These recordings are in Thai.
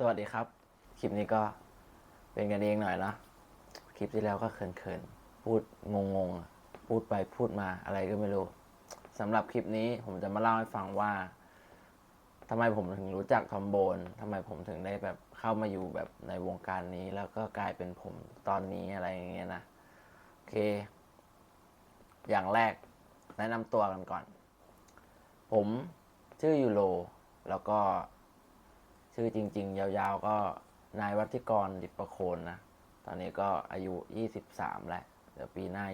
สวัสดีครับ คลิปนี้ก็เป็นกันเองหน่อยนะคลิปที่แล้วก็เขินๆ พูดงงๆ พูดไปพูดมาอะไรก็ไม่รู้สำหรับคลิปนี้ผมจะมาเล่าให้ฟังว่าทำไมผมถึงรู้จักทอมโบนทำไมผมถึงได้แบบเข้ามาอยู่แบบในวงการนี้ แล้วก็กลายเป็นผมตอนนี้อะไรอย่างเงี้ยนะโอเค อย่างแรกแนะนำตัวกันก่อน ผมชื่อยูโรแล้วก็ ชื่อจริง ๆ ยาวๆก็นายวัติกรดิประโคนนะ ตอนนี้ก็อายุ 23 แล้ว เดี๋ยวปีหน้า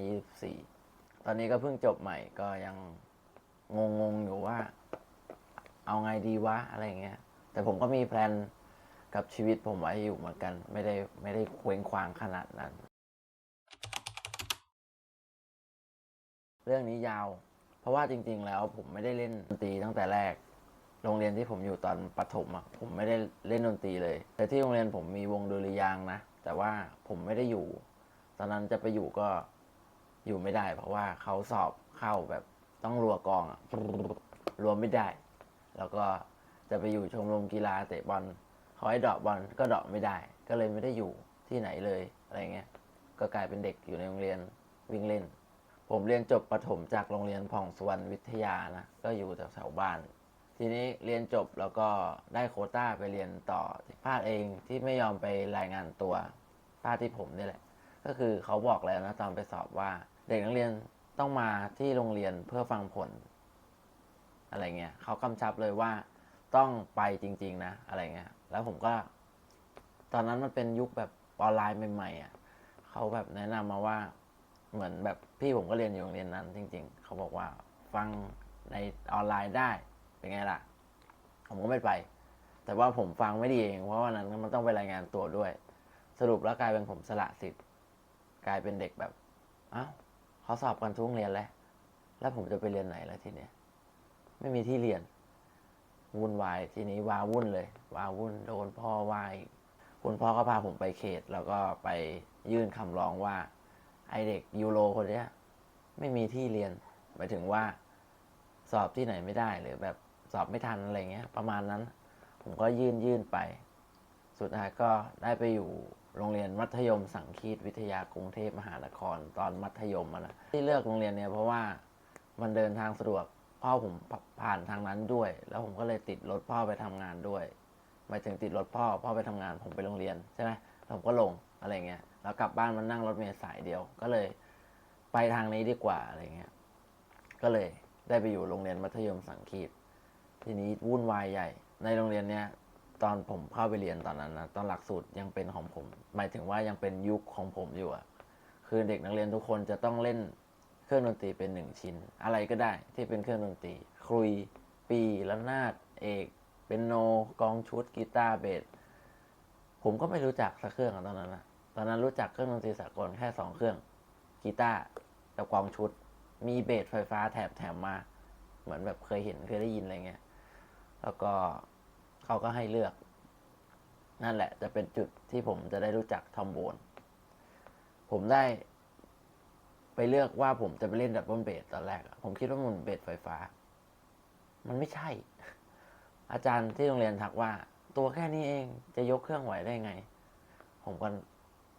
24 ตอนนี้ก็เพิ่งจบใหม่ก็ยังงงๆอยู่ว่า เอาไงดีวะ อะไรเงี้ย แต่ผมก็มีแพลนกับชีวิตผมไว้อยู่เหมือนกัน ไม่ได้ไม่ได้เคว้งคว้างขนาดนั้น เรื่องนี้ยาว เพราะว่าจริง ๆ แล้วผมไม่ได้เล่นดนตรีตั้งแต่แรก โรงเรียนที่ผมอยู่ตอนประถมอะผมไม่ได้เล่นดนตรีเลย แต่ที่โรงเรียนผมมีวงดุริยางนะ แต่ว่าผมไม่ได้อยู่ ตอนนั้นจะไปอยู่ก็อยู่ไม่ได้ เพราะว่าเขาสอบเข้าแบบต้องรัวกองอะรวมไม่ได้ แล้วก็จะไปอยู่ชมรมกีฬาเตะบอลเขาให้ดอกบอลก็ดอกไม่ได้ ก็เลยไม่ได้อยู่ที่ไหนเลยอะไรเงี้ยก็กลายเป็นเด็กอยู่ในโรงเรียนวิ่งเล่น ผมเรียนจบประถมจากโรงเรียนผ่องสุวรรณวิทยานะ ก็อยู่แถวๆบ้าน ทีนี้เรียนจบแล้วก็ได้โคต้าไปเรียนต่อภาคเองที่ไม่ยอมไปรายงานตัวภาคที่ผมนี่แหละ ก็คือเขาบอกแล้วนะตอนไปสอบว่า เด็กนักเรียนต้องมาที่โรงเรียนเพื่อฟังผล อะไรเงี้ยเขากำชับเลยว่าต้องไปจริง ๆ นะ อะไรเงี้ยแล้วผมก็ ตอนนั้นมันเป็นยุคแบบออนไลน์ใหม่ๆอะเขาแบบแนะนำมาว่าเหมือนแบบพี่ผมก็เรียนอยู่โรงเรียนนั้น จริง ๆ เขาบอกว่าฟังในออนไลน์ได้ เป็นไงล่ะ ผมก็ไม่ไป แต่ว่าผมฟังไม่ดีเองเพราะว่านั้นมันต้องไปรายงานตัวด้วย สรุปแล้วกลายเป็นผมสละสิทธิ์กลายเป็นเด็กแบบเอ้าเขาสอบกันทุกโรงเรียนแล้ว แล้วผมจะไปเรียนไหนแล้วทีเนี้ยไม่มีที่เรียนวุ่นวายทีนี้วาวุ่นเลย วาวุ่นโดนพ่อวาอีกคุณพ่อก็พาผมไปเขต แล้วก็ไปยื่นคำร้องว่า ไอเด็กยูโรคนเนี้ย ไม่มีที่เรียนหมายถึงว่า สอบที่ไหนไม่ได้หรือแบบ สอบไม่ทันอะไรเงี้ย ประมาณนั้น ผมก็ยื่นยื่นไป สุดท้ายก็ได้ไปอยู่โรงเรียนมัธยมสังคีตวิทยากรุงเทพมหานคร ตอนมัธยมอะนะที่เลือกโรงเรียนเนี่ยเพราะว่ามันเดินทางสะดวกพ่อผมผ่านทางนั้นด้วย แล้วผมก็เลยติดรถพ่อไปทำงานด้วยหมายถึงติดรถพ่อพ่อไปทำงานผมไปโรงเรียนใช่ไหมผมก็ลงอะไรเงี้ยแล้วกลับบ้านมันนั่งรถเมล์สายเดียว ก็เลยไปทางนี้ดีกว่าอะไรเงี้ยก็เลยได้ไปอยู่โรงเรียนมัธยมสังคีต ทีนี้วุ่นวายใหญ่ ในโรงเรียนเนี้ยตอนผมเข้าไปเรียนตอนนั้นนะตอนหลักสูตรยังเป็นของผม หมายถึงว่ายังเป็นยุคของผมอยู่อะคือเด็กนักเรียนทุกคนจะต้องเล่นเครื่องดนตรีเป็นหนึ่งชิ้น อะไรก็ได้ที่เป็นเครื่องดนตรีครุย ปีละนาดเอกเป็นโนกองชุดกีตาร์เบสผมก็ไม่รู้จักสักเครื่องตอนนั้นนะตอนนั้นรู้จักเครื่องดนตรีสากลแค่สองเครื่องกีตาร์กับกองชุด มีเบสไฟฟ้าแถบแถมมา เหมือนแบบเคยเห็นเคยได้ยินอะไรเงี้ย แล้วก็เขาก็ให้เลือก นั่นแหละ จะเป็นจุดที่ผมจะได้รู้จักทอมโบน ผมได้ ไปเลือกว่าผมจะไปเล่นดับเบิลเบสตอนแรก ผมคิดว่ามันเบสไฟฟ้า มันไม่ใช่ อาจารย์ที่โรงเรียนทักว่า ตัวแค่นี้เองจะยกเครื่องไหวได้ไง ผมก็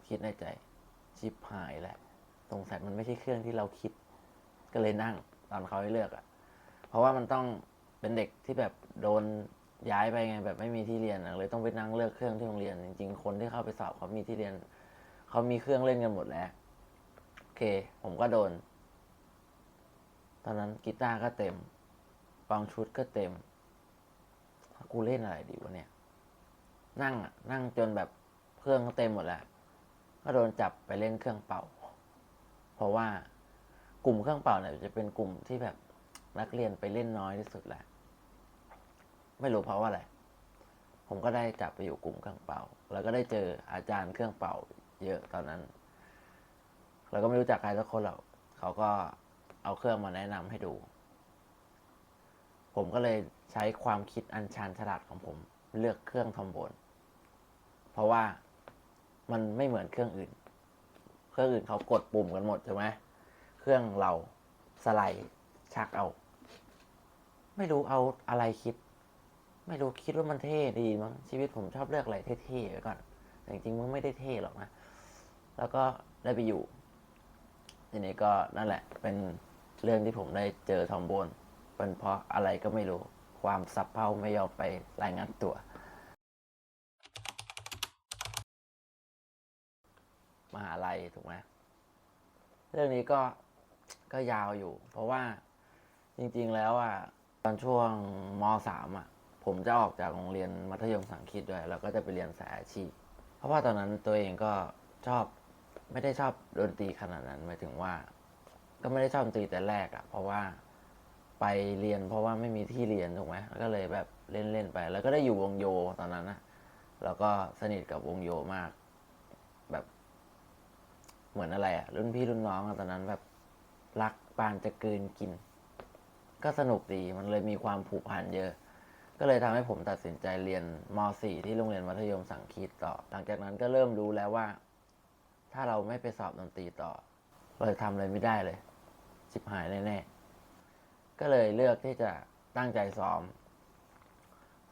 คิดในใจชิปหายแหละสงสัยมันไม่ใช่เครื่องที่เราคิด ก็เลยนั่งตอนเขาให้เลือกอะ เพราะว่ามันต้อง เป็นเด็กที่แบบโดนย้ายไปไงแบบไม่มีที่เรียนอะเลยต้องไปนั่งเลือกเครื่องที่โรงเรียน จริงๆคนที่เข้าไปสอบเขามีที่เรียนเขามีเครื่องเล่นกันหมดแล้วโอเค ผมก็โดน ตอนนั้นกีตาร์ก็เต็มกองชุดก็เต็มกูเล่นอะไรดีวะเนี่ย นั่งอะนั่งจนแบบเครื่องก็เต็มหมดแล้ว ก็โดนจับไปเล่นเครื่องเป่า เพราะว่ากลุ่มเครื่องเป่าเนี่ยจะเป็นกลุ่มที่แบบ นักเรียนไปเล่นน้อยที่สุดแหละ ไม่รู้เพราะว่าอะไร ผมก็ได้จับไปอยู่กลุ่มเครื่องเป่า แล้วก็ได้เจออาจารย์เครื่องเป่า เยอะตอนนั้น เราก็ไม่รู้จักใครสักคนหรอกเขาก็เอาเครื่องมาแนะนำให้ดู ผมก็เลยใช้ความคิดอันชาญฉลาดของผม เลือกเครื่องทอมโบน เพราะว่ามันไม่เหมือนเครื่องอื่น เครื่องอื่นเขากดปุ่มกันหมดใช่ไหม เครื่องเราสไลด์ชักเอา ไม่รู้เอาอะไรคิด ไม่รู้คิดว่ามันเท่ดีมั้งชีวิตผมชอบเลือกอะไรเท่ๆไว้ก่อนแต่จริงๆมันไม่ได้เท่หรอกนะแล้วก็ได้ไปอยู่ทีนี้ก็นั่นแหละ เป็นเรื่องที่ผมได้เจอทอมโบนเป็นเพราะอะไรก็ไม่รู้ความสับเพ่าไม่ยอมไปรายงานตัว มหาลัยถูกไหมเรื่องนี้ก็ก็ยาวอยู่ เพราะว่าจริง ๆ แล้วอะ ตอนช่วงมสามอะ ผมจะออกจากโรงเรียนมัธยมสังคิดด้วย แล้วก็จะไปเรียนสายอาชีพ เพราะว่าตอนนั้นตัวเองก็ชอบไม่ได้ชอบดนตรีขนาดนั้นหมายถึงว่า ก็ไม่ได้ชอบดนตรีแต่แรกอะ เพราะว่าไปเรียนเพราะว่าไม่มีที่เรียนถูกไหมก็เลยแบบเล่นเล่นๆไป แล้วก็ได้อยู่วงโยตอนนั้นนะแล้วก็สนิทกับวงโยมาก แบบเหมือนอะไรอะ่ะรุ่นพี่รุ่นน้องตอนนั้นแบบรักปานจะเกลืนกิน ก็สนุกดีมันเลยมีความผูกพันเยอะ ก็เลยทำให้ผมตัดสินใจเรียนม .4 ที่โรงเรียนมัธยมสังคีตต่อ หลังจากนั้นก็เริ่มรู้แล้วว่า ถ้าเราไม่ไปสอบดนตรีต่อ เราจะทำอะไรไม่ได้เลยชิบหายแน่ๆก็เลยเลือกที่จะตั้งใจซ้อม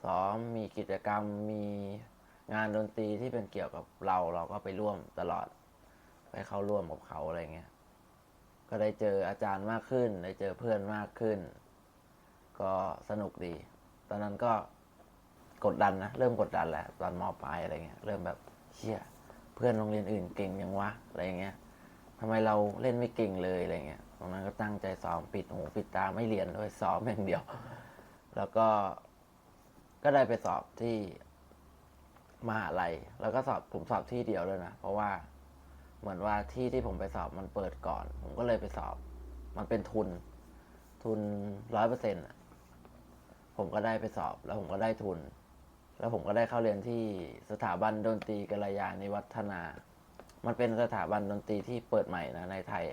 ซ้อมมีกิจกรรมมีงานดนตรีที่เป็นเกี่ยวกับเราเราก็ไปร่วมตลอด ไปเข้าร่วมกับเขาอะไรเงี้ย ก็ได้เจออาจารย์มากขึ้น ได้เจอเพื่อนมากขึ้น ก็สนุกดี ตอนนั้นก็กดดันนะ เริ่มกดดันแหละตอนมปลายอะไรเงี้ย เริ่มแบบเชี่ยเพื่อนโรงเรียนอื่นเก่งยังวะอะไรเงี้ยทำไมเราเล่นไม่เก่งเลยอะไรเงี้ยตรงนั้นก็ตั้งใจซ้อมปิดหูปิดตาไม่เรียนด้วยซ้อมอย่างเดียว แล้วก็ก็ได้ไปสอบที่มหาลัย แล้วก็สอบผมสอบที่เดียวเลยนะ เพราะว่า เหมือนว่าที่ที่ผมไปสอบมันเปิดก่อน ผมก็เลยไปสอบ มันเป็นทุน ทุนร้อยเปอร์เซ็นต์ผมก็ได้ไปสอบ แล้วผมก็ได้ทุน แล้วผมก็ได้เข้าเรียนที่สถาบันดนตรีกัลยาณิวัฒนา มันเป็นสถาบันดนตรีที่เปิดใหม่นะในไทย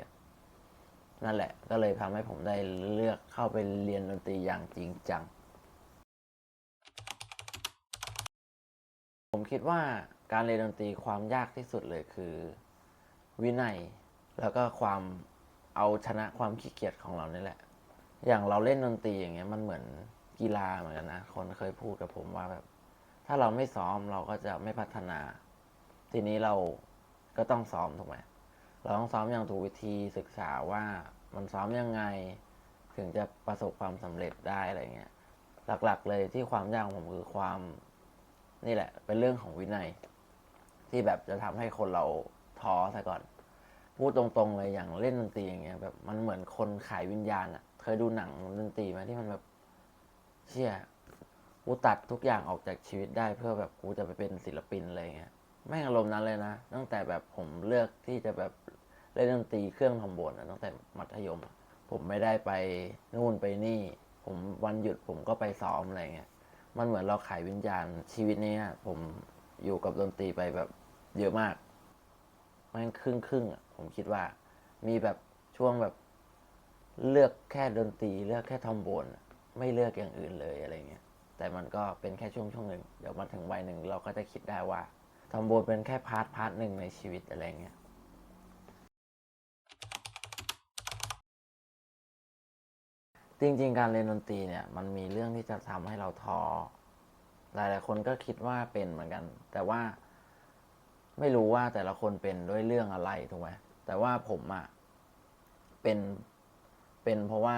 นั่นแหละ ก็เลยทำให้ผมได้เลือกเข้าไปเรียนดนตรีอย่างจริงจัง ผมคิดว่าการเรียนดนตรีความยากที่สุดเลยคือ วินัย แล้วก็ความเอาชนะความขี้เกียจของเรานี่แหละ อย่างเราเล่นดนตรีอย่างเงี้ยมันเหมือนกีฬาเหมือนกันนะ คนเคยพูดกับผมว่าแบบ ถ้าเราไม่ซ้อมเราก็จะไม่พัฒนา ทีนี้เราก็ต้องซ้อมถูกไหมเราต้องซ้อมอย่างถูกวิธีศึกษาว่ามันซ้อมยังไง ถึงจะประสบความสำเร็จได้อะไรเงี้ย หลักๆเลยที่ความยากของผมคือความนี่แหละ เป็นเรื่องของวินัย ที่แบบจะทำให้คนเรา ท้อซะก่อน พูดตรงๆเลยอย่างเล่นดนตรีอย่างเงี้ยแบบมันเหมือนคนขายวิญญาณอะเคยดูหนังดนตรีไหมที่มันแบบเชี่ยกูตัดทุกอย่างออกจากชีวิตได้เพื่อแบบกูจะไปเป็นศิลปินอะไรเงี้ยแม่งอารมณ์นั้นเลยนะ ตั้งแต่แบบผมเลือกที่จะแบบเล่นดนตรีเครื่องทำโบนอะตั้งแต่มัธยม ผมไม่ได้ไปนู่นไปนี่ ผมวันหยุดผมก็ไปซ้อมอะไรเงี้ยมันเหมือนเราขายวิญญาณชีวิตนี้ผมอยู่กับดนตรีไปแบบเยอะมาก มันครึ่งครึ่งๆอะผมคิดว่า มีแบบช่วงแบบเลือกแค่ดนตรีเลือกแค่ทอมโบนไม่เลือกอย่างอื่นเลยอะไรเงี้ยแต่มันก็เป็นแค่ช่วงช่วงหนึ่งเดี๋ยวมาถึงวัยหนึ่งเราก็จะคิดได้ว่าทอมโบนเป็นแค่พาร์ทพาร์ทหนึ่งในชีวิตอะไรเงี้ยจริงๆ การเรียนดนตรีเนี่ยมันมีเรื่องที่จะทำให้เราท้อหลายๆคนก็คิดว่าเป็นเหมือนกัน แต่ว่า ไม่รู้ว่าแต่ละคนเป็นด้วยเรื่องอะไรถูกไหมแต่ว่าผมอะเป็นเป็นเพราะว่า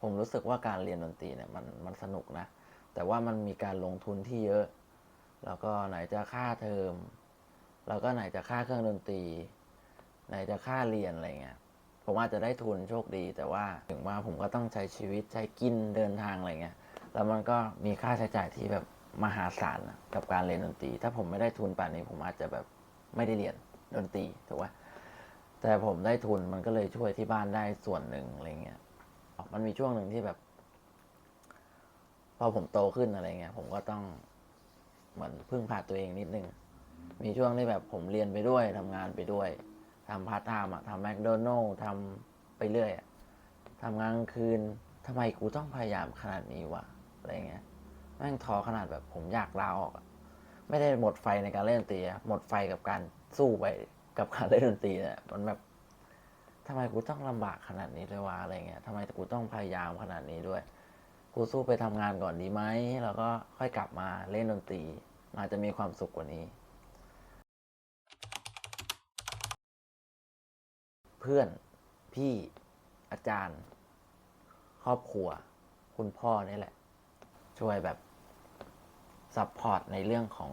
ผมรู้สึกว่าการเรียนดนตรีเนี่ยมันมันสนุกนะ แต่ว่ามันมีการลงทุนที่เยอะ แล้วก็ไหนจะค่าเทอม แล้วก็ไหนจะค่าเครื่องดนตรี ไหนจะค่าเรียนอะไรเงี้ยผมอาจจะได้ทุนโชคดี แต่ว่าถึงว่าผมก็ต้องใช้ชีวิตใช้กินเดินทางอะไรเงี้ยแล้วมันก็มีค่าใช้จ่ายที่แบบมหาศาลกับการเรียนดนตรี ถ้าผมไม่ได้ทุนป่านนี้ผมอาจจะแบบ ไม่ได้เรียนดนตรีถูกไหมแต่ผมได้ทุนมันก็เลยช่วยที่บ้านได้ส่วนหนึ่งอะไรเงี้ยมันมีช่วงหนึ่งที่แบบ พอผมโตขึ้นอะไรเงี้ยผมก็ต้องเหมือนพึ่งพาตัวเองนิดนึง มีช่วงที่แบบผมเรียนไปด้วยทำงานไปด้วยทำพาร์ทไทม์อะทำแมคโดนัลล์ทำไปเรื่อยอะทำงานกลางคืนทำไมกูต้องพยายามขนาดนี้วะอะไรเงี้ยแม่งท้อขนาดแบบผมอยากลาออกอะ ไม่ได้หมดไฟในการเล่นดนตรีหมดไฟกับการสู้ไปกับการเล่นดนตรีเนี่ยมันแบบทำไมกูต้องลำบากขนาดนี้ด้วยวะอะไรเงี้ยทำไมกูต้องพยายามขนาดนี้ด้วย กูสู้ไปทำงานก่อนดีไหม แล้วก็ค่อยกลับมาเล่นดนตรีอาจจะมีความสุขกว่านี้ เพื่อน พี่ อาจารย์ ครอบครัว คุณพ่อนี่แหละ ช่วยแบบ ซัพพอร์ตในเรื่องของ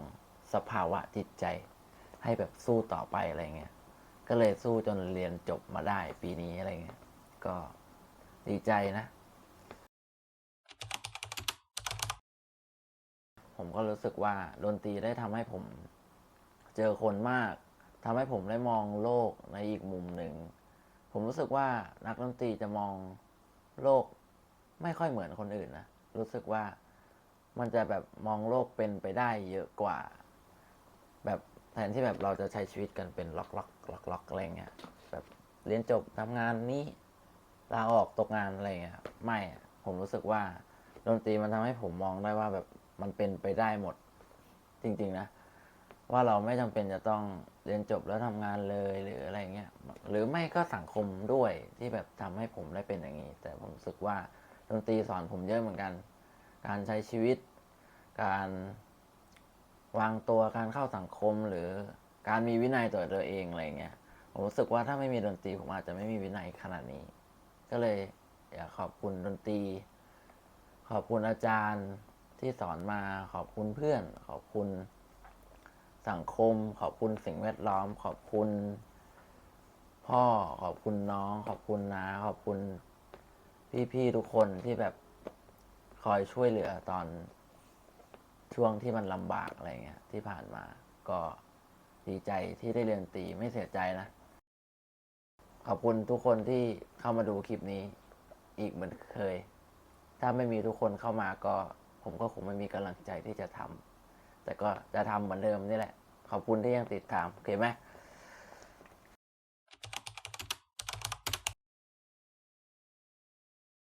สภาวะจิตใจ ให้แบบสู้ต่อไปอะไรเงี้ย ก็เลยสู้จนเรียนจบมาได้ปีนี้อะไรเงี้ย ก็ดีใจนะ ผมก็รู้สึกว่าดนตรีได้ทำให้ผมเจอคนมากทำให้ผมได้มองโลกในอีกมุมหนึ่ง ผมรู้สึกว่านักดนตรีจะมองโลกไม่ค่อยเหมือนคนอื่นนะ รู้สึกว่า มันจะแบบมองโลกเป็นไปได้เยอะกว่า แบบแทนที่แบบเราจะใช้ชีวิตกันเป็นล็อกล็อกล็อกล็อกอะไรเงี้ยแบบเรียนจบทำงานนี้ลาออกตกงานอะไรเงี้ยไม่ผมรู้สึกว่าดนตรีมันทำให้ผมมองได้ว่าแบบมันเป็นไปได้หมด จริง ๆ นะ ว่าเราไม่จำเป็นจะต้องเรียนจบแล้วทำงานเลยหรืออะไรเงี้ยหรือไม่ก็สังคมด้วยที่แบบทำให้ผมได้เป็นอย่างนี้ แต่ผมรู้สึกว่าดนตรีสอนผมเยอะเหมือนกัน การใช้ชีวิต การวางตัวการเข้าสังคมหรือการมีวินัยต่อตัวเองอะไรเงี้ยผมรู้สึกว่าถ้าไม่มีดนตรีผมอาจจะไม่มีวินัยขนาดนี้ ก็เลยอยากขอบคุณดนตรี ขอบคุณอาจารย์ที่สอนมาขอบคุณเพื่อน ขอบคุณสังคม ขอบคุณสิ่งแวดล้อม ขอบคุณ พ่อขอบคุณน้อง ขอบคุณนาขอบคุณพี่ๆทุกคนที่แบบคอยช่วยเหลือตอน ช่วงที่มันลำบากอะไรเงี้ยที่ผ่านมา ก็ดีใจที่ได้เรียนตีไม่เสียใจนะ ขอบคุณทุกคนที่เข้ามาดูคลิปนี้ อีกเหมือนเคย ถ้าไม่มีทุกคนเข้ามาก็ผมก็คงไม่มีกำลังใจที่จะทำแต่ก็จะทำเหมือนเดิมนี่แหละ ขอบคุณที่ยังติดตามโอเคไหม